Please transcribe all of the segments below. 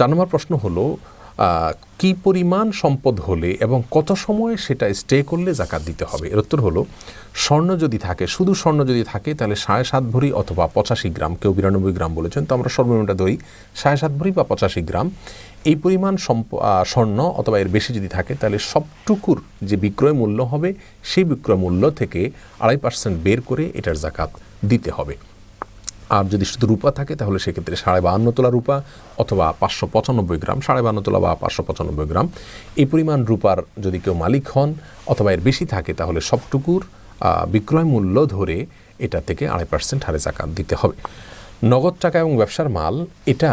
চার নম্বর প্রশ্ন হলো কি পরিমাণ সম্পদ হলে এবং কত সময় সেটা স্টে করলে জাকাত দিতে হবে? এর উত্তর হলো, স্বর্ণ যদি থাকে, শুধু স্বর্ণ যদি থাকে, তাহলে সাড়ে সাত ভরি অথবা পঁচাশি গ্রাম, কেউ বিরানব্বই গ্রাম বলেছেন, তো আমরা সর্বনিম্নটা ধরি, সাড়ে সাত ভরি বা পঁচাশি গ্রাম। এই পরিমাণ সম্প- স্বর্ণ অথবা এর বেশি যদি থাকে, তাহলে সবটুকুর যে বিক্রয় মূল্য হবে, সেই বিক্রয় মূল্য থেকে আড়াই পার্সেন্ট বের করে এটার জাকাত দিতে হবে। আর যদি শুধু রূপা থাকে, তাহলে সেক্ষেত্রে সাড়ে বাহান্ন তোলা রূপা অথবা পাঁচশো পঁচানব্বই গ্রাম, সাড়ে বাহান্ন তোলা বা পাঁচশো পঁচানব্বই গ্রাম। এই পরিমাণ রূপার যদি কেউ মালিক হন অথবা এর বেশি থাকে, তাহলে সবটুকুর বিক্রয় মূল্য ধরে এটা থেকে আড়াই পার্সেন্ট হারে জাকাত দিতে হবে। নগদ টাকা এবং ব্যবসার মাল, এটা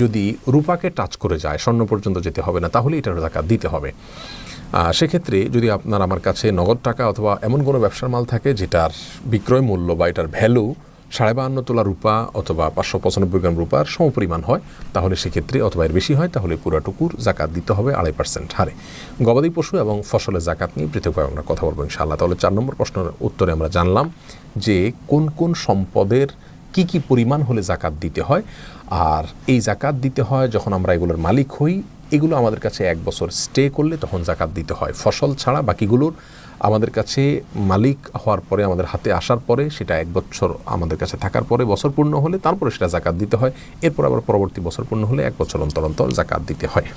যদি রূপাকে টাচ করে যায়, স্বর্ণ পর্যন্ত যেতে হবে না, তাহলে এটার জাকাত দিতে হবে। সেক্ষেত্রে যদি আপনার আমার কাছে নগদ টাকা অথবা এমন কোনো ব্যবসার মাল থাকে, যেটার বিক্রয় মূল্য বা এটার ভ্যালু সাড়ে বাহান্ন তোলা রূপা অথবা পাঁচশো পঁচানব্বই গ্রাম রূপার সমপরিমাণ হয়, তাহলে সেক্ষেত্রে অথবা এর বেশি হয়, তাহলে পুরাটুকুর জাকাত দিতে হবে আড়াই পার্সেন্ট হারে। গবাদি পশু এবং ফসলের জাকাত নিয়ে পৃথকভাবে আমরা কথা বলব ইনশাআল্লাহ। তাহলে চার নম্বর প্রশ্নের উত্তরে আমরা জানলাম যে কোন কোন সম্পদের কি কি পরিমাণ হলে জাকাত দিতে হয়, আর এই জাকাত দিতে হয় যখন আমরা এগুলোর মালিক হই এগুলো আমাদের কাছে এক বছর স্টে করলে তখন জাকাত দিতে হয়। ফসল ছাড়া বাকিগুলোর আমাদের কাছে মালিক হওয়ার পরে, আমাদের হাতে আসার পরে, সেটা এক বছর আমাদের কাছে থাকার পরে বছর পূর্ণ হলে তারপরে সেটা জাকাত দিতে হয়। এরপর আবার পরবর্তী বছর পূর্ণ হলে এক বছর অন্তর অন্তর জাকাত দিতে হয়।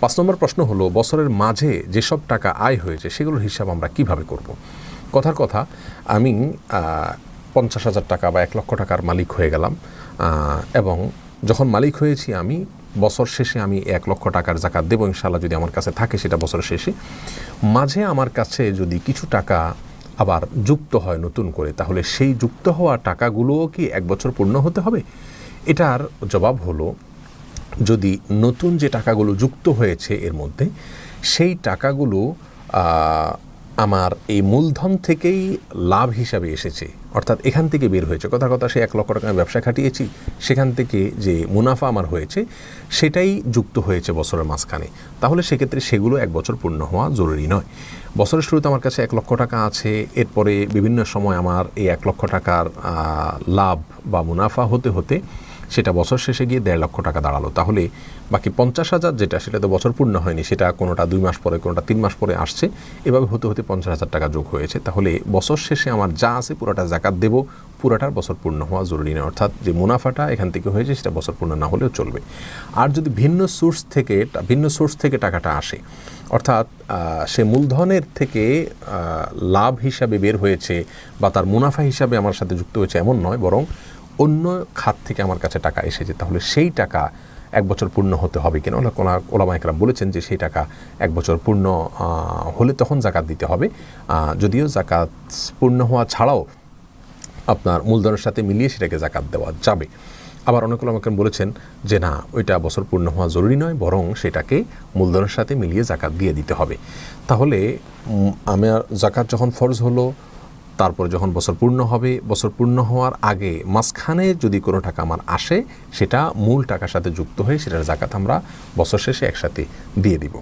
পাঁচ নম্বর প্রশ্ন হলো, বছরের মাঝে যেসব টাকা আয় হয়েছে সেগুলোর হিসাব আমরা কীভাবে করব? কথার কথা, আমি পঞ্চাশ হাজার টাকা বা এক লক্ষ টাকার মালিক হয়ে গেলাম। এবং যখন মালিক হয়েছি আমি বছর শেষে আমি এক লক্ষ টাকার জাকাত দেবো ইনশাল্লাহ যদি আমার কাছে থাকে সেটা বছর শেষে। মাঝে আমার কাছে যদি কিছু টাকা আবার যুক্ত হয় নতুন করে, তাহলে সেই যুক্ত হওয়া টাকাগুলোও কি এক বছর পূর্ণ হতে হবে? এটার জবাব হলো, যদি নতুন যে টাকাগুলো যুক্ত হয়েছে এর মধ্যে, সেই টাকাগুলো আমার এই মূলধন থেকেই লাভ হিসাবে এসেছে। অর্থাৎ এখান থেকে বের হয়েছে। কথা কথা সে এক লক্ষ টাকা ব্যবসা খাটিয়েছি, সেখান থেকে যে মুনাফা আমার হয়েছে, সেটাই যুক্ত হয়েছে বছরের মাঝখানে। তাহলে সেক্ষেত্রে সেগুলো এক বছর পূর্ণ হওয়া জরুরি নয়। বছরের শুরুতে আমার কাছে এক লক্ষ টাকা আছে, এরপরে বিভিন্ন সময় আমার এই এক লক্ষ টাকার লাভ বা মুনাফা হতে হতে সেটা বছর শেষে গিয়ে দেড় লক্ষ টাকা দাঁড়াল। তাহলে বাকি পঞ্চাশ হাজার যেটা, সেটা তো বছর পূর্ণ হয়নি, সেটা কোনোটা দুই মাস পরে, কোনোটা তিন মাস পরে আসছে। এভাবে হতে হতে পঞ্চাশ হাজার টাকা যোগ হয়েছে। তাহলে বছর শেষে আমার যা আছে পুরোটা জাকাত দেব, পুরোটার বছর পূর্ণ হওয়া জরুরি নয়। অর্থাৎ যে মুনাফাটা এখান থেকে হয়েছে, সেটা বছর পূর্ণ না হলেও চলবে। আর যদি ভিন্ন সোর্স থেকে, ভিন্ন সোর্স থেকে টাকাটা আসে, অর্থাৎ সে মূলধনের থেকে লাভ হিসাবে বের হয়েছে বা তার মুনাফা হিসাবে আমার সাথে যুক্ত হয়েছে এমন নয়, বরং অন্য খাত থেকে আমার কাছে টাকা এসেছে, তাহলে সেই টাকা এক বছর পূর্ণ হতে হবে কিনা? কোলা ওলামা একরাম বলেছেন যে সেই টাকা এক বছর পূর্ণ হলে তখন জাকাত দিতে হবে। যদিও জাকাত পূর্ণ হওয়া ছাড়াও আপনার মূলধনের সাথে মিলিয়ে সেটাকে জাকাত দেওয়া যাবে। আবার অনেক আমাকে বলেছেন যে না, ওইটা বছর পূর্ণ হওয়া জরুরি নয়, বরং সেটাকে মূলধনের সাথে মিলিয়ে জাকাত দিয়ে দিতে হবে। তাহলে আমার জাকাত যখন ফরজ হলো তারপরে যখন বছর পূর্ণ হবে, বছর পূর্ণ হওয়ার আগে মাঝখানে যদি কোনো টাকা আমার আসে, সেটা মূল টাকার সাথে যুক্ত হয়ে সেটার জাকাত আমরা বছর শেষে একসাথে দিয়ে দিব।